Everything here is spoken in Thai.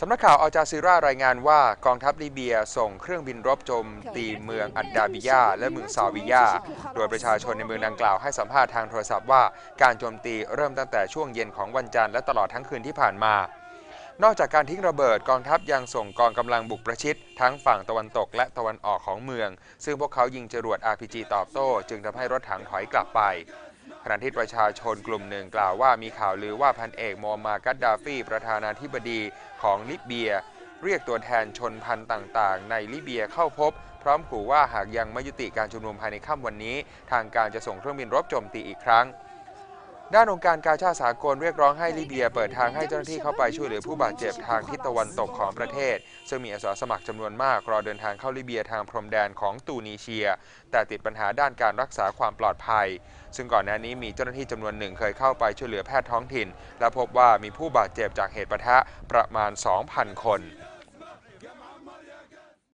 สำนักข่าวอัลจาซีรารายงานว่ากองทัพลิเบียส่งเครื่องบินรบโจมตีเมืองอัดดาบิยาและเมืองซาวิยา โดยประชาชนในเมืองดังกล่าวให้สัมภาษณ์ทางโทรศัพท์ว่าการโจมตีเริ่มตั้งแต่ช่วงเย็นของวันจันทร์และตลอดทั้งคืนที่ผ่านมา นอกจากการทิ้งระเบิดกองทัพยังส่งกองกำลังบุกประชิด ทั้งฝั่งตะวันตกและตะวันออกของเมือง ซึ่งพวกเขายิงจรวด RPG ตอบโต้ จึงทำให้รถถังถอยกลับไป ขณะที่ประชาชนกลุ่มหนึ่งกล่าวว่ามีข่าวลือว่าพันเอกมอมมากัดดาฟีประธานาธิบดีของลิเบีย เรียกตัวแทนชนพันธุ์ต่างๆ ในลิเบียเข้าพบ พร้อมขู่ว่าหากยังไม่ยุติการชุมนุมภายในค่ำวันนี้ ทางการจะส่งเครื่องบินรบโจมตีอีกครั้ง ด้านองค์การกาชาดสากลเรียกร้องให้ลิเบียเปิดทางให้เจ้าหน้าที่เข้าไปช่วยเหลือผู้บาดเจ็บทางทิศตะวันตกของประเทศ ซึ่งมีอาสาสมัครจำนวนมากรอเดินทางเข้าลิเบียทางพรมแดนของตูนีเซีย แต่ติดปัญหาด้านการรักษาความปลอดภัย ซึ่งก่อนหน้านี้มีเจ้าหน้าที่จำนวนหนึ่งเคยเข้าไปช่วยเหลือแพทย์ท้องถิ่น และพบว่ามีผู้บาดเจ็บจากเหตุปะทะประมาณ 2,000 คน